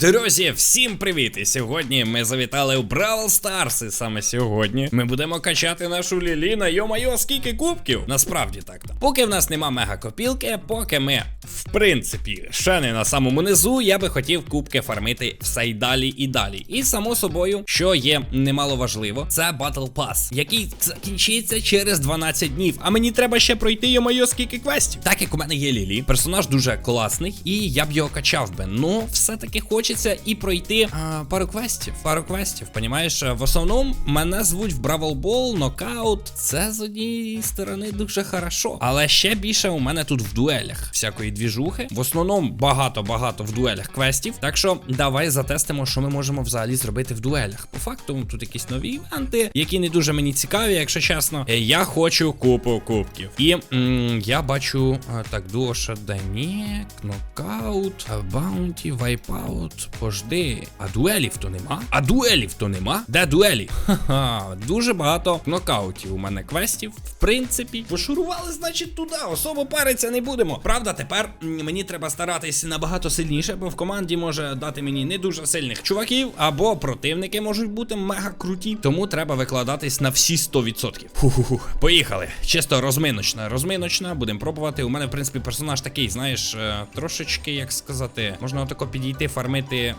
Друзі, всім привіт! І сьогодні ми завітали у Бравл Старс. І саме сьогодні ми будемо качати нашу Лілі на йо-майо, скільки кубків. Насправді так. Поки в нас нема мега-копілки, поки ми, в принципі, ще не на самому низу, я би хотів кубки фармити все й далі і далі. І само собою, що є немало важливо, це Battle Pass, який закінчиться через 12 днів. А мені треба ще пройти йо-майо, скільки квестів. Так як у мене є Лілі, персонаж дуже класний, і я б його качав би. Ну, все-таки хочеться і пройти а, пару квестів. Пару квестів, понімаєш? В основному мене звуть в Бравл Бол, нокаут. Це з однієї сторони дуже хорошо. Але ще більше у мене тут в дуелях всякої двіжухи. В основному багато-багато в дуелях квестів. Так що давай затестимо, що ми можемо взагалі зробити в дуелях. По факту, тут якісь нові івенти, які не дуже мені цікаві, якщо чесно. Е, Я хочу купу кубків. І м, я бачу так, дуоша Данік, нокаут, баунті, вайпаут. Пожди. А дуелів то нема? А дуелів то нема? Де дуелі? Ха-ха, дуже багато нокаутів у мене квестів. В принципі, пошурували, значить, туди. Особо париться не будемо. Правда, тепер м, мені треба старатись набагато сильніше, бо в команді може дати мені не дуже сильних чуваків, або противники можуть бути мега круті. Тому треба викладатись на всі 100%. Ху-ху-ху. Поїхали. Чисто розминочна. Розминочна, будемо пробувати. У мене, в принципі, персонаж такий, знаєш, е, трошечки, як сказати, можна отако підійти, фармити.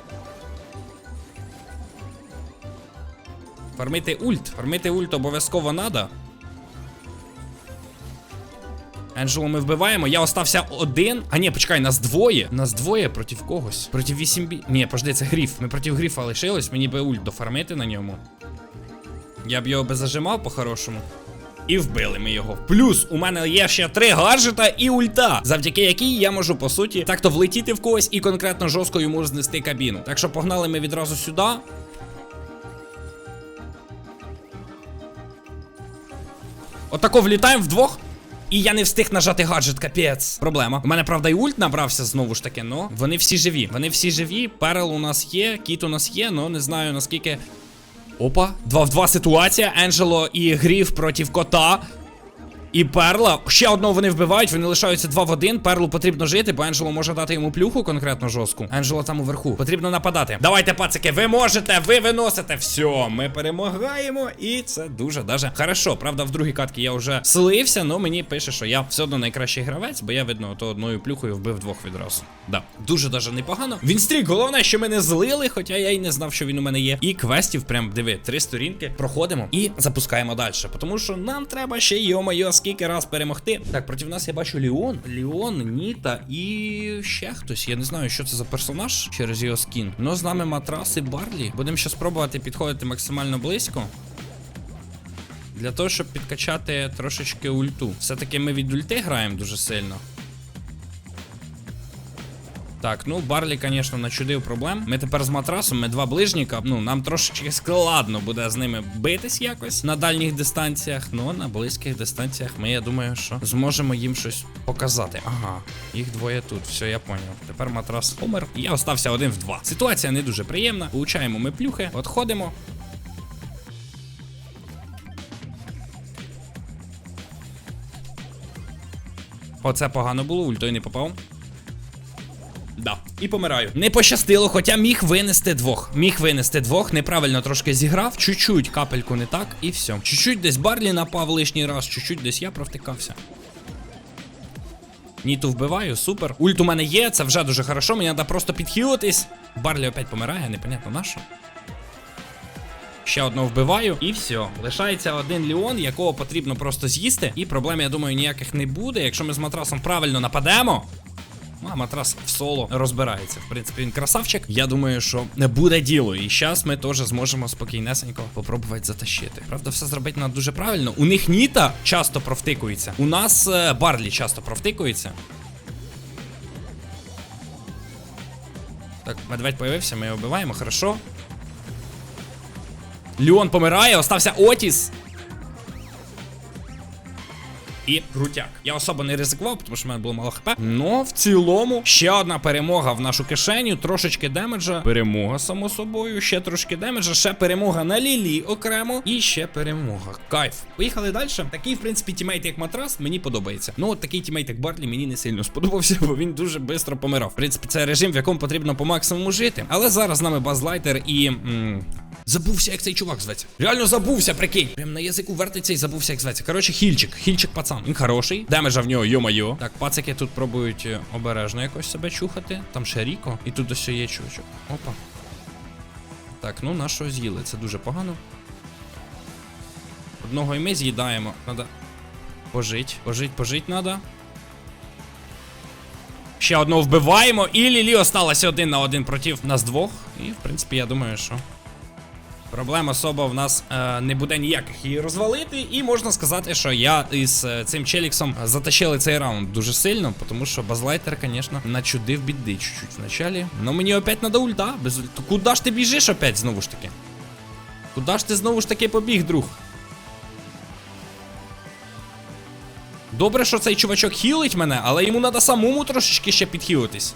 Фармити ульт. Фармити ульт обов'язково надо. Енджело ми вбиваємо. Я остався один. А ні, почекай, нас двоє. Нас двоє проти когось. Проти 8 бі. Ні, пожди, це гріф. Ми проти гріфа лишились, мені би ульт дофармити на ньому. Я б його би зажимав по-хорошому. І вбили ми його. Плюс у мене є ще три гаджета і ульта, завдяки якій я можу, по суті, так-то влетіти в когось і конкретно жорстко йому знести кабіну. Так що погнали ми відразу сюди. Отако влітаємо вдвох. І я не встиг нажати гаджет, капець. Проблема. У мене, правда, і ульт набрався знову ж таки, ну вони всі живі. Вони всі живі. Перел у нас є, кіт у нас є, але не знаю наскільки. Опа, 2 в 2 ситуація. Енджело і Гріф проти кота. І Перла. Ще одного вони вбивають, вони лишаються 2 в 1. Перлу потрібно жити, бо Енджело може дати йому плюху конкретно жорстку. Енджело там уверху. Потрібно нападати. Давайте, пацики, ви можете, ви виносите. Все, ми перемагаємо. І це дуже даже хорошо. Правда, в другій катці я вже слився, але мені пише, що я все одно найкращий гравець, бо я, видно, то одною плюхою вбив двох відразу. Да, дуже даже непогано. Він стрік, головне, що ми не злили, хоча я й не знав, що він у мене є. І квестів, прям диви, три сторінки проходимо і запускаємо далі. Тому що нам треба ще йо-моє, скільки раз перемогти. Так, проти нас я бачу Ліон, Ліон, Ніта і ще хтось. Я не знаю, що це за персонаж через його скін. Ну, з нами матрас і Барлі. Будемо ще спробувати підходити максимально близько. Для того, щоб підкачати трошечки ульту. Все-таки ми від ульти граємо дуже сильно. Так, ну Барлі, звісно, начудив проблем. Ми тепер з матрасом, ми два ближніка. Ну, нам трошечки складно буде з ними битись якось на дальніх дистанціях. Ну, на близьких дистанціях ми, я думаю, що зможемо їм щось показати. Ага, їх двоє тут. Все, я поняв. Тепер матрас помер. Я остався один в два. Ситуація не дуже приємна. Получаємо ми плюхи, отходимо. Оце погано було, ультой не попав. Да. І помираю. Не пощастило, хоча міг винести двох. Міг винести двох, неправильно трошки зіграв, чуть-чуть капельку не так, і все. Чуть-чуть десь Барлі напав лишній раз, чуть-чуть десь я провтикався. Ніту вбиваю, супер. Ульт у мене є, це вже дуже хорошо, мені треба просто підхилитись. Барлі опять помирає, непонятно на що. Ще одного вбиваю, і все. Лишається один Леон, якого потрібно просто з'їсти. І проблем, я думаю, ніяких не буде. Якщо ми з матрасом правильно нападемо. Ну, а матрас в соло розбирається. В принципі, він красавчик. Я думаю, що не буде діло. І зараз ми теж зможемо спокійнесенько попробувати затащити. Правда, все зробити треба дуже правильно. У них Ніта часто провтикується. У нас е, Барлі часто провтикується. Так, медведь появився, ми його вбиваємо, хорошо. Леон помирає, остався Отіс. І крутяк. Я особо не ризикував, тому що в мене було мало хп. Ну, в цілому, ще одна перемога в нашу кишеню, трошечки демеджа. Перемога, само собою, ще трошки демеджа, ще перемога на Лілі окремо. І ще перемога. Кайф. Поїхали далі. Такий, в принципі, тімейт, як матрас, мені подобається. Ну, от такий тімейт, як Барлі, мені не сильно сподобався, бо він дуже швидко помирав. В принципі, це режим, в якому потрібно по максимуму жити. Але зараз з нами базлайтер і. М Забувся, як цей чувак зветься. Реально забувся, прикинь. Прям на язику вертиться і забувся, як зветься. Коротше, хільчик, хільчик пацан. Він хороший. Демеджа в нього, йо-майо. Так, пацики тут пробують е, обережно якось себе чухати. Там ще Ріко. І тут ось є чувачок. Опа. Так, ну нашого з'їли. Це дуже погано. Одного і ми з'їдаємо. Надо пожить. Пожить, пожить надо. Ще одного вбиваємо. І Лілі осталася один на один проти нас двох. І, в принципі, я думаю, що. Проблем особо в нас е, не буде ніяких її розвалити, і можна сказати, що я із е, цим челіксом затащили цей раунд дуже сильно, тому що базлайтер, звісно, начудив біди чуть-чуть в началі. Ну мені опять надо ульта. Без ульта. Куда ж ти біжиш опять знову ж таки? Куда ж ти знову ж таки побіг, друг? Добре, що цей чувачок хілить мене, але йому треба самому трошечки ще підхилитись.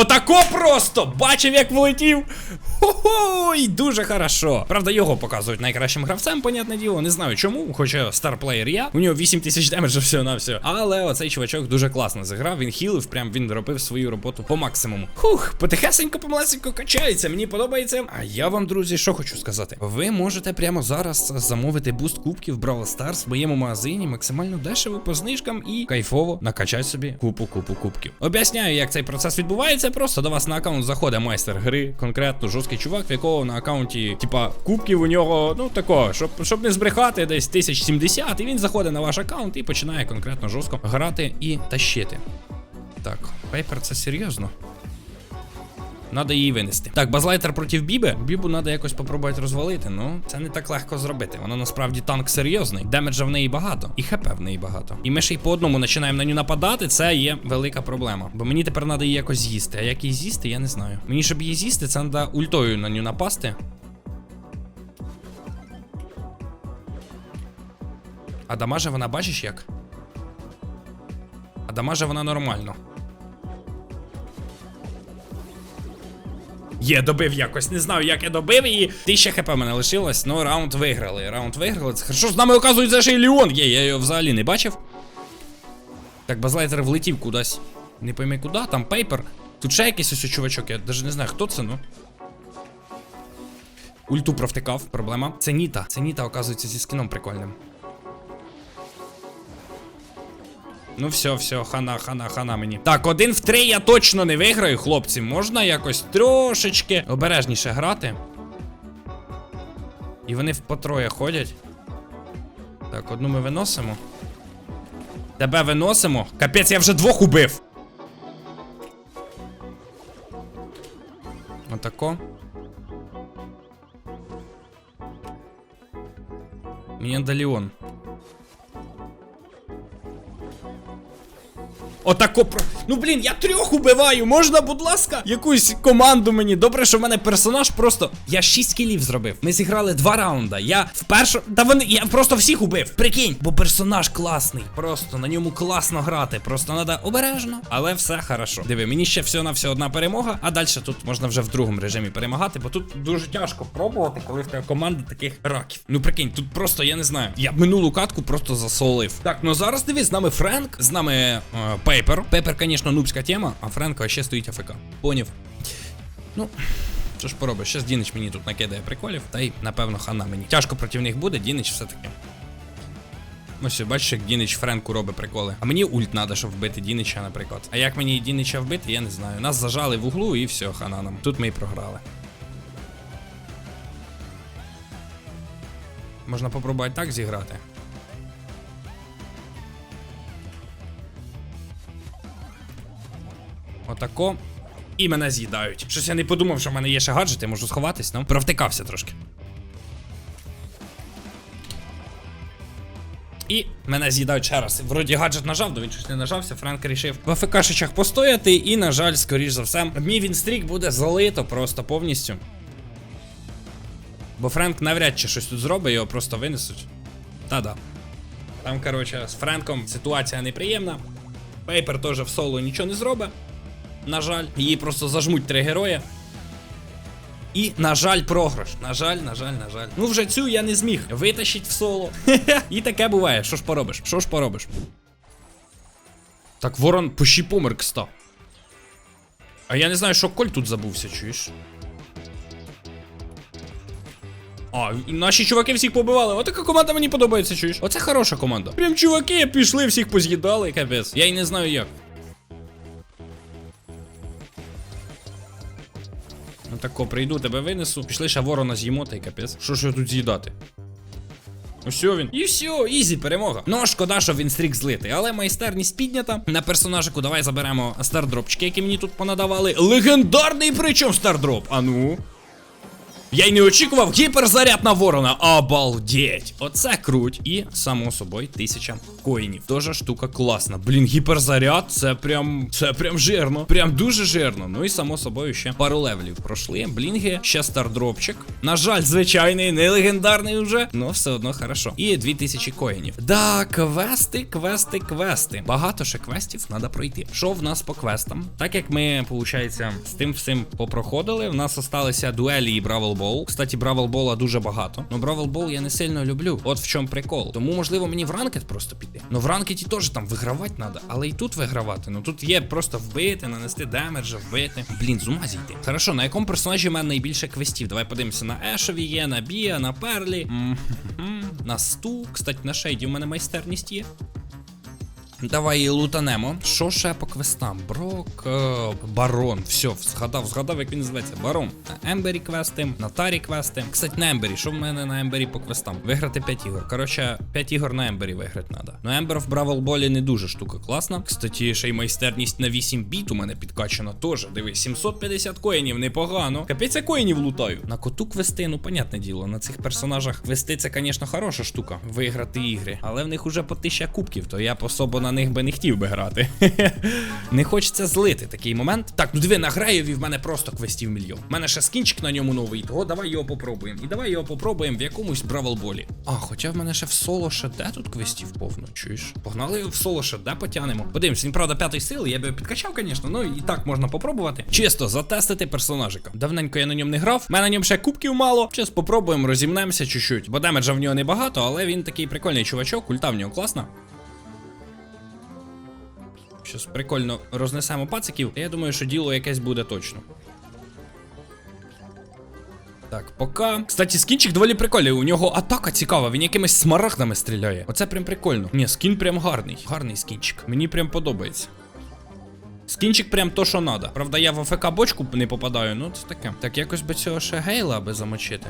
Отако просто! Бачив, як влетів. Хо-хой, дуже хорошо. Правда, його показують найкращим гравцем, понятне діло. Не знаю чому, хоча старплеєр я. У нього 8 тисяч демеджа все на все. Але оцей чувачок дуже класно зіграв. Він хілив, прям він робив свою роботу по максимуму. Хух, потихесенько, помалесенько качається. Мені подобається. А я вам, друзі, що хочу сказати. Ви можете прямо зараз замовити буст кубків Brawl Stars в моєму магазині максимально дешево по знижкам і кайфово накачати собі купу-купу кубків. Об'ясняю, як цей процес відбувається. Просто до вас на аккаунт заходить майстер гри, конкретно жорсткий чувак, в якого на аккаунті, типа, кубків у нього, ну такого, щоб щоб не збрехати, десь 1070, і він заходить на ваш аккаунт і починає конкретно жорстко грати і тащити. Так, пейпер це серйозно. Надо її винести. Так, базлайтер проти Біби. Бібу треба якось попробувати розвалити. Ну, це не так легко зробити. Вона насправді танк серйозний. Демеджа в неї багато, і хп в неї багато. І ми ще й по одному починаємо на нього нападати. Це є велика проблема. Бо мені тепер треба її якось з'їсти. А як її з'їсти, я не знаю. Мені, щоб її з'їсти, це треба ультою на нього напасти. А дамаже вона бачиш як? А дамаже вона нормально. Є, добив якось. Не знаю, як я добив її. 1000 хп мене лишилось, ну раунд виграли. Раунд виграли. Це хорошо з нами оказується ще й Леон є, я його взагалі не бачив. Так, базлайтер влетів кудись. Не пойми куди, там пейпер. Тут ще якийсь ось чувачок, я навіть не знаю, хто це, ну. Ульту провтикав, проблема. Це Ніта. Це Ніта, оказується, зі скіном прикольним. Ну все, все, хана, хана, хана мені. Так, один в три я точно не виграю, хлопці. Можна якось трошечки обережніше грати. І вони по троє ходять. Так, одну ми виносимо. Тебе виносимо. Капець, я вже двох убив. Отако. Мені надо Отако про. Ну блін, я трьох убиваю. Можна, будь ласка, якусь команду мені. Добре, що в мене персонаж просто. Я 6 кілів зробив. Ми зіграли два раунда. Я вперше. Та вони. Я просто всіх убив. Прикинь, бо персонаж класний. Просто на ньому класно грати. Просто треба обережно. Але все хорошо. Диви, мені ще всього на все одна перемога, а далі тут можна вже в другому режимі перемагати, бо тут дуже тяжко пробувати, коли в тебе команда таких раків. Ну прикинь, тут просто я не знаю. Я минулу катку просто засолив. Так, ну зараз дивись, з нами Френк, з нами е, Пейпер. Пейпер, звісно, нубська тема, а Френк ще стоїть АФК. Поняв. Ну. Що ж поробиш, щас Дінич мені тут накидає приколів, та й напевно хана мені. Тяжко проти них буде, Дінич все-таки. Ось бачиш, як Дінич Френку робить приколи. А мені ульт треба, щоб вбити Дінича, наприклад. А як мені Дінича вбити, я не знаю. Нас зажали в углу і все, хана нам. Тут ми і програли. Можна попробувати так зіграти. Отако. І мене з'їдають. Щось я не подумав, що в мене є ще гаджети, можу сховатись, ну. Провтикався трошки. І мене з'їдають ще раз. Вроді гаджет нажав, то він щось не нажався. Френк рішив в АФКшичах постояти, і, на жаль, скоріш за все, мій вінстрік буде залито просто повністю. Бо Френк навряд чи щось тут зробить, його просто винесуть. Та-да. Там, коротше, з Френком ситуація неприємна. Пейпер теж в соло нічого не зробить. На жаль, її просто зажмуть три герої. І, на жаль, програш. На жаль, на жаль, на жаль. Ну, вже цю я не зміг витащить в соло. І таке буває. Що ж поробиш? Що ж поробиш? Так, ворон пощі померк став. А я не знаю, що Коль тут забувся, чуєш? А, наші чуваки всіх побивали. Отака команда мені подобається, чуєш? Оце хороша команда. Прям чуваки пішли, всіх поз'їдали, капець. Я й не знаю як. Тако, прийду, тебе винесу. Пішли ще ворона з'їмо, та капець. Що ж я тут з'їдати? Все він. І все, ізі, перемога. Ну, шкода, що він стрік злитий, але майстерність піднята. На персонажику давай заберемо стардропчики, які мені тут понадавали. Легендарний причому стардроп. А ну. Я й не очікував гіперзаряд на ворона. Обалдеть! Оце круть. І, само собою, тисяча коїнів. Тоже штука класна. Блін, гіперзаряд, це прям. Це прям жирно. Прям дуже жирно. Ну і само собою ще пару левелів пройшли. Блінги, ще стардропчик. На жаль, звичайний, не легендарний вже. Ну, все одно хорошо. І 2000 коїнів. Да, квести, квести, квести. Багато ще квестів треба пройти. Що в нас по квестам? Так як ми, виходить, з тим всім попроходили, в нас осталися дуелі і Бравл Бол. Кстати, Бравл Бола дуже багато. Ну Бравл Бол я не сильно люблю. От в чому прикол. Тому, можливо, мені в ранкет просто піти. Ну в ранкеті теж там вигравати треба, але і тут вигравати. Ну тут є просто вбити, нанести демеджа, вбити. Блін, з ума зійти. Хорошо, на якому персонажі в мене найбільше квестів? Давай подивимося на Ешові є, на Біа, на Перлі, на Сту. Кстати, на Шейді в мене майстерність є. Давай її лутанемо. Що ще по квестам? Брок, е, барон. Все, згадав, згадав, як він називається. Барон. Ембері квести, на Тарі квести. Кстати, на Ембері. Що в мене на Ембері по квестам? Виграти 5 ігор. Коротше, 5 ігор на Ембері виграти треба. Ну, Ембер в Бравл Болі не дуже штука класна. Кстати, ще й майстерність на 8 біт у мене підкачана теж. Дивись, 750 коїнів, непогано. Капець я коїнів лутаю. На коту квести, ну понятне діло. На цих персонажах квести це, звісно, хороша штука. Виграти ігри. Але в них уже по 1000 кубків, то я особо на них би не хотів би грати. не хочеться злити такий момент. Так, ну диви, на Греєві в мене просто квестів мільйон. У мене ще скінчик на ньому новий, того давай його попробуємо. І давай його попробуємо в якомусь бравлболі. А, хоча в мене ще в соло ще де тут квестів повно, чуєш? Погнали в соло ще де потянемо. Подивимось, він правда п'ятої сили, я би його підкачав, звісно, ну і так можна попробувати. Чисто затестити персонажика. Давненько я на ньому не грав. У мене на ньому ще кубків мало. Зараз попробуємо, розімнемося чуть-чуть. Бо демеджа в нього небагато, але він такий прикольний чувачок, ульта в нього класна. Щось прикольно рознесемо пациків. Я думаю, що діло якесь буде точно. Так, пока. Кстати, скінчик доволі прикольний. У нього атака цікава, він якимись смарагдами стріляє. Оце прям прикольно. Ні, скін прям гарний. Гарний скінчик. Мені прям подобається. Скінчик прям то, що надо. Правда, я в АФК бочку не попадаю, ну це таке. Так якось би цього ще гейла аби замочити.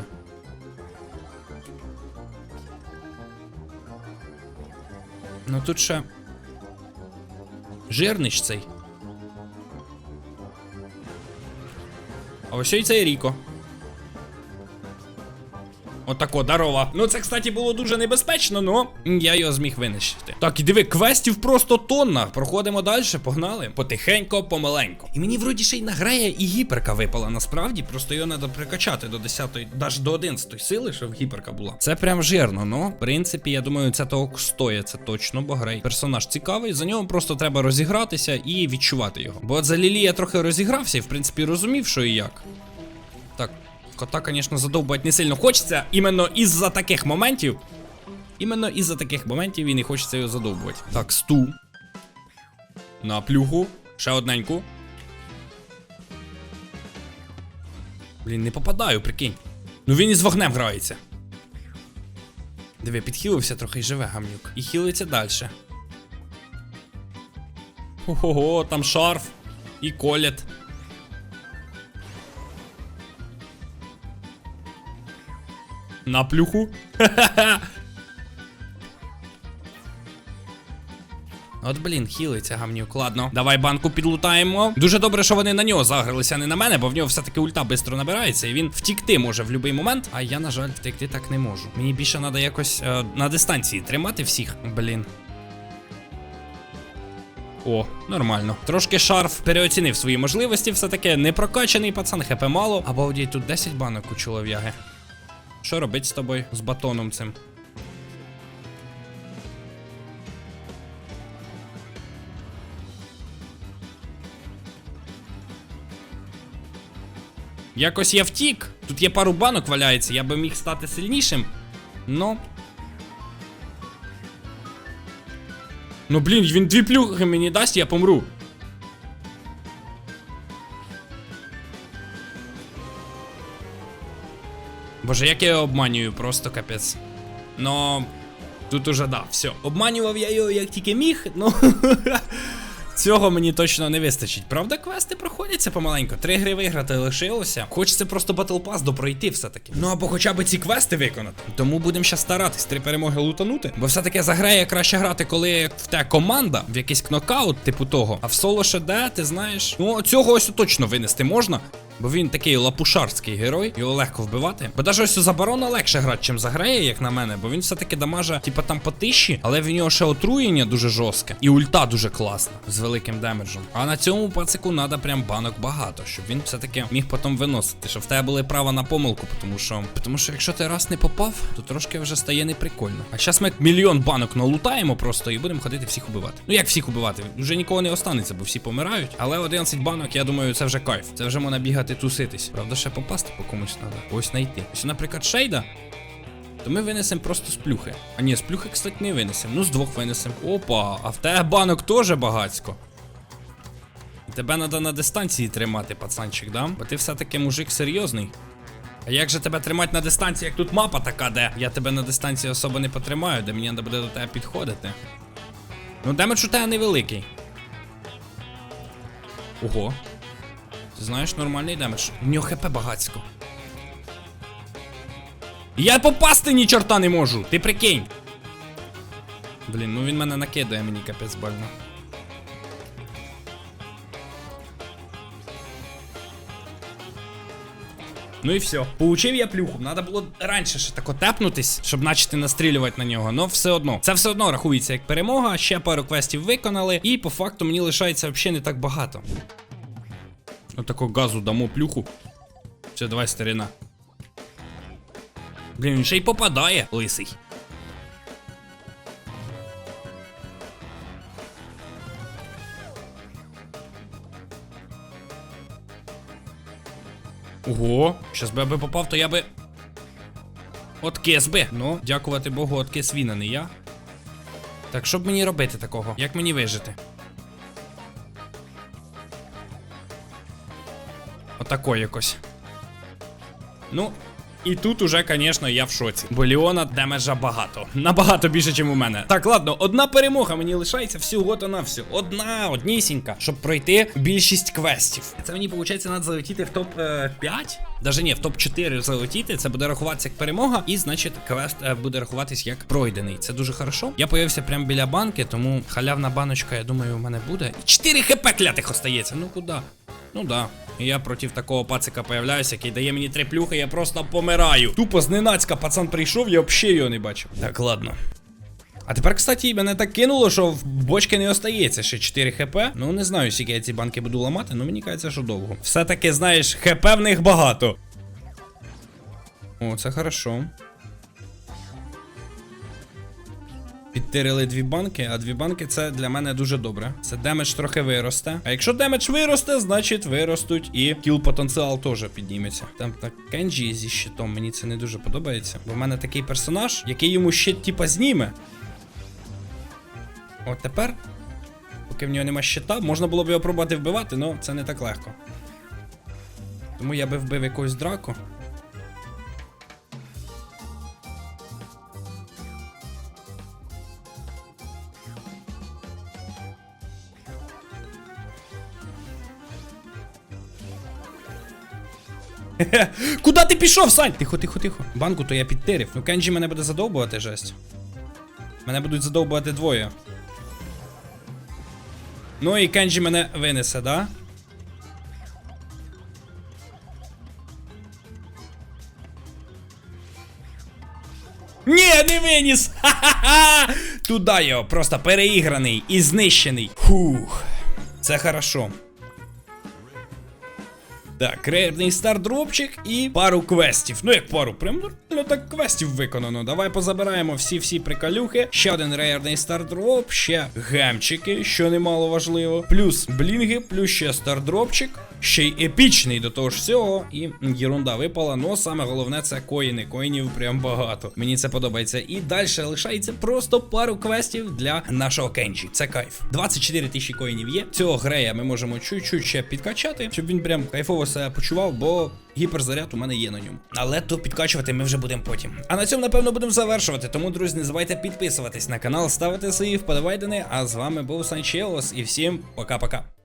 Ну тут ще. Жирнич цей. А ось і цей Ріко. Отако, дарова. Ну це, кстати, було дуже небезпечно, но я його зміг винищити. Так, і диви, квестів просто тонна. Проходимо далі, погнали. Потихенько, помаленько. І мені вроді ще й награє і гіперка випала. Насправді, просто його треба прикачати до 10-ї, навіть до 11-ї сили, щоб гіперка була. Це прям жирно, ну, в принципі, я думаю, це того стоїть, це точно, бо грей. Персонаж цікавий, за нього просто треба розігратися і відчувати його. Бо от за Лілі я трохи розігрався і, в принципі, розумів, що і як. Так, кота, звісно, задовбати не сильно хочеться. Іменно із-за таких моментів. Іменно із-за таких моментів і не хочеться його задовбувати. Так, сту. На плюху. Ще одненьку. Блін, не попадаю, прикинь. Ну він із вогнем грається. Диви, підхилився трохи і живе гамнюк. І хилиться далі. Ого, там шарф і колет. На плюху. От, блін, хілиться гамнюк. Ладно, давай банку підлутаємо. Дуже добре, що вони на нього загралися, а не на мене, бо в нього все-таки ульта швидко набирається, і він втікти може в будь-який момент. А я, на жаль, втекти так не можу. Мені більше треба якось е, на дистанції тримати всіх. Блін. О, нормально. Трошки шарф переоцінив свої можливості, все таки не прокачаний пацан, хп мало. Обалдеть, тут 10 банок у чолов'яги. Що робить з тобою? З батоном цим? Якось я втік. Тут є пару банок валяється, я би міг стати сильнішим. Ну. Ну блін, він дві плюхи мені дасть, я помру. Боже, як я його обманюю, просто капець. Но тут уже да, все. Обманював я його як тільки міг, ну. Цього мені точно не вистачить. Правда, квести проходяться помаленьку. Три гри виграти лишилося. Хочеться просто Battle Pass допройти все-таки. Ну або хоча б ці квести виконати. Тому будемо ще старатись три перемоги лутанути. Бо все-таки за грає краще грати, коли в те команда, в якийсь кнокаут, типу того. А в соло ще де, ти знаєш. Ну, цього ось точно винести можна. Бо він такий лапушарський герой, його легко вбивати. Бо навіть ось за барона легше грати, чим за грея, як на мене, бо він все-таки дамаже, типа там по тиші, але в нього ще отруєння дуже жорстке. І ульта дуже класна, з великим демеджем. А на цьому пацику треба прям банок багато, щоб він все-таки міг потім виносити, щоб в тебе були права на помилку, тому що. Тому що якщо ти раз не попав, то трошки вже стає неприкольно. А зараз ми мільйон банок налутаємо просто і будемо ходити всіх убивати. Ну як всіх убивати? Вже нікого не останеться, бо всі помирають. Але 11 банок, я думаю, це вже кайф. Це вже можна бігати туситись. Правда, ще попасти по комусь треба. Ось знайти. Ось, наприклад, шейда. То ми винесемо просто з плюхи. А ні, з плюхи, кстати, не винесемо. Ну, з двох винесемо. Опа, а в тебе банок теж багацько. Тебе треба на дистанції тримати, пацанчик, да? Бо ти все-таки мужик серйозний. А як же тебе тримати на дистанції, як тут мапа така, де я тебе на дистанції особо не потримаю, де мені треба буде до тебе підходити. Ну, демедж у тебе невеликий. Ого. Ти знаєш, нормальний демедж. У нього хп багацько. Я попасти ні чорта не можу. Ти прикинь. Блін, ну він мене накидає мені капець больно. Ну і все. Получив я плюху. Надо було раніше ще тако тепнутись, щоб почати настрілювати на нього. Но все одно. Це все одно рахується як перемога. Ще пару квестів виконали. І по факту мені лишається взагалі не так багато. Отако газу дамо плюху. Все, давай, старина. Блін, він ще й попадає, лисий. Ого, щас би я би попав, то я би. Откис би. Ну, дякувати Богу, откис він, а не я. Так, що б мені робити такого? Як мені вижити? Отако якось. Ну, і тут уже, звісно, я в шоці. Бо Ліона демеджа багато. Набагато більше, ніж у мене. Так, ладно, одна перемога мені лишається всього то на всю. Одна, однісінька, щоб пройти більшість квестів. Це мені, виходить, треба залетіти в топ 5. Даже ні, в топ 4 залетіти. Це буде рахуватися як перемога, і значить квест е, буде рахуватись як пройдений. Це дуже хорошо. Я появився прямо біля банки, тому халявна баночка, я думаю, у мене буде. 4 хп клятих остається. Ну куди? Ну да. Я проти такого пацика появляюся, який дає мені три плюхи, я просто помираю. Тупо зненацька пацан прийшов, я взагалі його не бачив. Так, ладно. А тепер, кстати, мене так кинуло, що в бочки не остається ще 4 хп. Ну, не знаю, скільки я ці банки буду ламати, але мені кажеться, що довго. Все-таки, знаєш, хп в них багато. О, це хорошо. Підтирили дві банки, а дві банки це для мене дуже добре. Це демедж трохи виросте. А якщо демедж виросте, значить виростуть і кіл потенціал теж підніметься. Там так Кенджі зі щитом, мені це не дуже подобається. Бо в мене такий персонаж, який йому щит типа зніме. От тепер, поки в нього нема щита, можна було б його пробувати вбивати, але це не так легко. Тому я би вбив якусь драку. Куда ти пішов, Сань? Тихо, тихо, тихо. Банку то я підтирив. Ну Кенджі мене буде задовбувати жесть. Мене будуть задовбувати двоє. Ну і Кенджі мене винесе, да? Ні, не виніс! Ха-ха-ха! Туда його, просто переіграний і знищений. Фух. Це хорошо. Так, рейерний стардропчик і пару квестів. Ну як пару, ну так квестів виконано. Давай позабираємо всі-всі приколюхи. Ще один реєрний стардроп, ще гемчики, що немало важливо. Плюс блінги, плюс ще стардропчик. Ще й епічний до того ж всього. І єрунда випала. Ну саме головне це коїни. Коїнів прям багато. Мені це подобається. І далі лишається просто пару квестів для нашого Кенджі. Це кайф. 24 тисячі коїнів є. Цього грея ми можемо чуть-чуть ще підкачати, щоб він прям кайфово себе почував, бо гіперзаряд у мене є на ньому. Але то підкачувати ми вже будемо потім. А на цьому, напевно, будемо завершувати. Тому, друзі, не забувайте підписуватись на канал, ставити свої вподобайдени. А з вами був Санчелос і всім пока-пока.